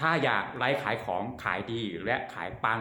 ถ้าอยากไลฟ์ขายของขายดีและขายปัง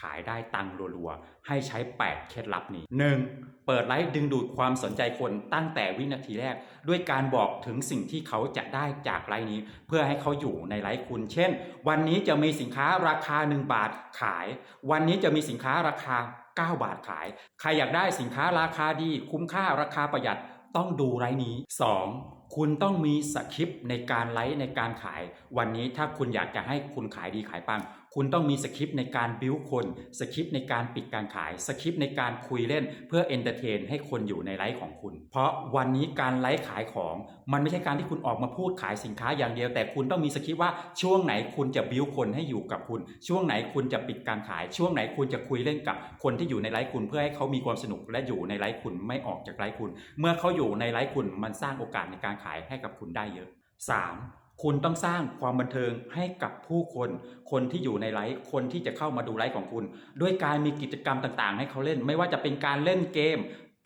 ขายได้ตังค์รัวๆ ให้ใช้ 8 เคล็ดลับนี้ 1. เปิดไลฟ์ดึงดูดความสนใจคนตั้งแต่วินาทีแรก ด้วยการบอกถึงสิ่งที่เขาจะได้จากไลฟ์นี้ เพื่อให้เขาอยู่ในไลฟ์คุณ เช่น วันนี้จะมีสินค้าราคา 1 บาทขาย วันนี้จะมีสินค้าราคา 9 บาทขาย ใครอยากได้สินค้าราคาดี คุ้มค่าราคาประหยัด ต้องดูไลฟ์นี้ 2. คุณต้องมีสคริปต์ในการไลฟ์ในการขาย วันนี้ถ้าคุณอยากจะให้คุณขายดีขายปัง คุณต้องมีสคริปต์ในการบิวคนสคริปต์ในการปิดการขายสคริปต์ในการคุยเล่นเพื่อเอนเตอร์เทนให้คนอยู่ในไลฟ์ของคุณ เพราะวันนี้การไลฟ์ขายของ มันไม่ใช่การที่คุณออกมาพูดขายสินค้าอย่างเดียว แต่คุณต้องมีสคริปต์ว่าช่วงไหนคุณจะบิวคนให้อยู่กับคุณ ช่วงไหนคุณจะปิดการขาย ช่วงไหนคุณจะคุยเล่นกับคนที่อยู่ในไลฟ์คุณ เพื่อให้เขามีความสนุกและอยู่ในไลฟ์คุณไม่ออกจากไลฟ์คุณ เมื่อเขาอยู่ในไลฟ์คุณมันสร้างโอกาสในการขายให้กับคุณได้เยอะ 3. คุณต้องสร้างความบันเทิงให้กับผู้คน คนที่อยู่ในไลฟ์คนที่จะเข้ามาดูไลฟ์ของคุณ ด้วยการมีกิจกรรมต่างๆ ให้เขาเล่น ไม่ว่าจะเป็นการเล่นเกม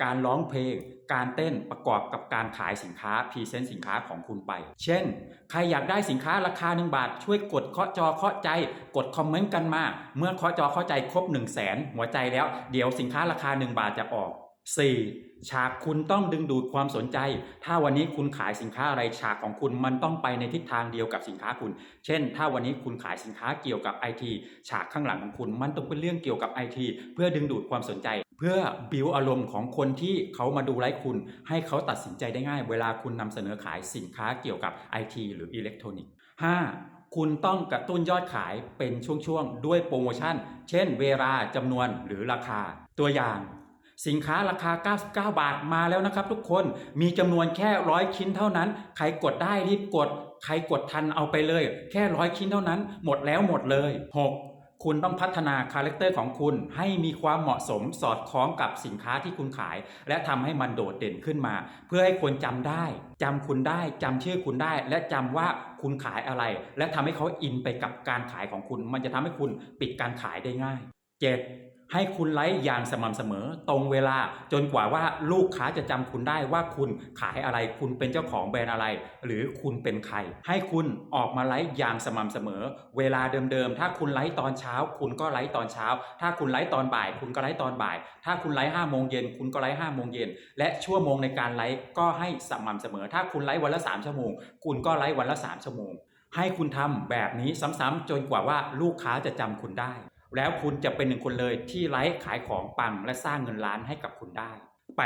การร้องเพลง การเต้นประกอบกับการขายสินค้าพรีเซนต์สินค้าของคุณไป เช่น ใครอยากได้สินค้าราคา 1 บาท ช่วยกดเคาะจอเคาะใจ กดคอมเมนต์กันมา เมื่อเคาะจอเคาะใจครบ 1 0 0 0 0แสนหัวใจแล้ว เดี๋ยวสินค้าราคา 1 บาทจะออก 4. ฉากคุณต้องดึงดูดความสนใจ ถ้าวันนี้คุณขายสินค้าอะไรฉากของคุณมันต้องไปในทิศทางเดียวกับสินค้าคุณ เช่น ถ้าวันนี้คุณขายสินค้าเกี่ยวกับไอทีฉากข้างหลังของคุณมันต้องเป็นเรื่องเกี่ยวกับไอทีเพื่อดึงดูดความสนใจ เพื่อบิวอารมณ์ของคนที่เขามาดูไลฟ์คุณ ให้เขาตัดสินใจได้ง่าย เวลาคุณนำเสนอขายสินค้าเกี่ยวกับไอทีหรืออิเล็กทรอนิกส์ 5. คุณต้องกระตุ้นยอดขายเป็นช่วงๆ ด้วยโปรโมชั่น เช่น เวลาจำนวนหรือราคา ตัวอย่าง สินค้าราคา 99 บาทมาแล้วนะครับ ทุกคนมีจำนวนแค่ร้อยชิ้นเท่านั้น ใครกดได้รีบกด ใครกดทันเอาไปเลย แค่ร้อยชิ้นเท่านั้น หมดแล้วหมดเลย 6. คุณต้องพัฒนาคาแรคเตอร์ของคุณให้มีความเหมาะสมสอดคล้องกับสินค้าที่คุณขาย และทำให้มันโดดเด่นขึ้นมา เพื่อให้คนจำได้จำคุณได้จำชื่อคุณได้ และจำว่าคุณขายอะไร และทำให้เขาอินไปกับการขายของคุณ มันจะทำให้คุณปิดการขายได้ง่าย 7. ให้คุณไลฟ์อย่างสม่ำเสมอ ตรงเวลาจนกว่าว่าลูกค้าจะจำคุณได้ว่าคุณขายอะไร คุณเป็นเจ้าของแบรนด์อะไร หรือคุณเป็นใคร ให้คุณออกมาไลฟ์อย่างสม่ำเสมอ เวลาเดิมๆ ถ้าคุณไลฟ์ตอนเช้า คุณก็ไลฟ์ตอนเช้า ถ้าคุณไลฟ์ตอนบ่าย คุณก็ไลฟ์ตอนบ่าย ถ้าคุณไลฟ์ห้าโมงเย็นคุณก็ไลฟ์ห้าโมงเย็นและชั่วโมงในการไลฟ์ก็ให้สม่ำเสมอ ถ้าคุณไลฟ์วันละสามชั่วโมง คุณก็ไลฟ์วันละสามชั่วโมงให้คุณทำแบบนี้ซ้ำๆจนกว่าว่าลูกค้าจะจำคุณได้ แล้วคุณจะเป็นหนึ่งคนเลยที่ไลฟ์ขายของปังและสร้างเงินล้านให้กับคุณได้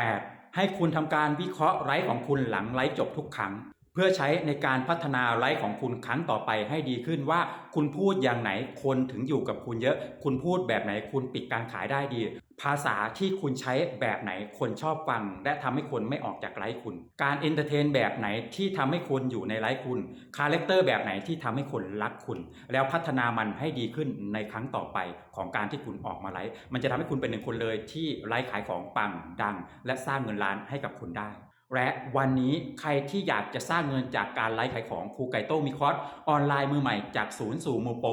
8. ให้คุณทำการวิเคราะห์ไลฟ์ของคุณหลังไลฟ์จบทุกครั้ง เพื่อใช้ในการพัฒนาไลฟ์ของคุณครั้งต่อไปให้ดีขึ้นว่าคุณพูดอย่างไหนคนถึงอยู่กับคุณเยอะ คุณพูดแบบไหนคุณปิดการขายได้ดี ภาษาที่คุณใช้แบบไหนคนชอบฟัง และทำให้คนไม่ออกจากไลฟ์คุณ การเอนเตอร์เทนแบบไหนที่ทำให้คนอยู่ในไลฟ์คุณ คาแรคเตอร์แบบไหนที่ทำให้คนรักคุณ แล้วพัฒนามันให้ดีขึ้นในครั้งต่อไปของการที่คุณออกมาไลฟ์มันจะทำให้คุณเป็นหนึ่งคนเลยที่ไลฟ์ขายของปังดัง และสร้างเงินล้านให้กับคุณได้และวันนี้ใครที่อยากจะสร้างเงินจากการไลฟ์ขายของครูไก่โต้งมีคอร์สออนไลน์มือใหม่จากศูนย์สู่มือโปร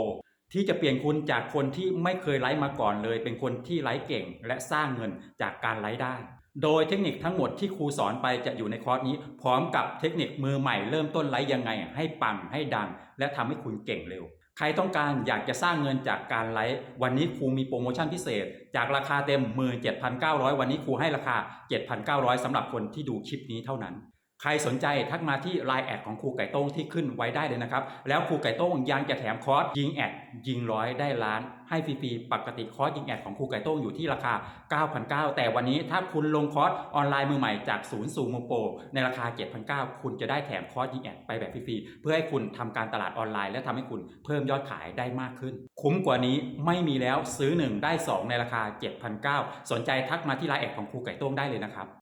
ที่จะเปลี่ยนคุณจากคนที่ไม่เคยไลฟ์มาก่อนเลย เป็นคนที่ไลฟ์เก่งและสร้างเงินจากการไลฟ์ได้ โดยเทคนิคทั้งหมดที่ครูสอนไปจะอยู่ในคอร์สนี้ พร้อมกับเทคนิคมือใหม่เริ่มต้นไลฟ์ยังไง ให้ปังให้ดัง และทำให้คุณเก่งเร็ว ใครต้องการอยากจะสร้างเงินจากการไลฟ์วันนี้ครูมีโปรโมชั่นพิเศษ จากราคาเต็ม 17,900 วันนี้ครูให้ราคา 7,900สำหรับคนที่ดูคลิปนี้เท่านั้น ใครสนใจทักมาที่ Line แอดของครูไก่โต้งที่ขึ้นไว้ได้เลยนะครับ แล้วครูไก่โต้งยังจะแถมคอร์สยิงแอดยิงร้อยได้ล้าน ให้ฟรีๆปกติคอร์สยิงแอดของครูไก่โต้งอยู่ที่ราคา 9,900 แต่วันนี้ถ้าคุณลงคอร์สออนไลน์มือใหม่จากศูนย์สู่มือโปรในราคา 7,900 คุณจะได้แถมคอร์สยิงแอดไปแบบฟรีๆเพื่อให้คุณทำการตลาดออนไลน์และทำให้คุณเพิ่มยอดขายได้มากขึ้น คุ้มกว่านี้ไม่มีแล้วซื้อ 1 ได้ 2 ในราคา 7,900 สนใจทักมาที่ไลน์แอดของครูไก่โต้งได้เลยนะครับ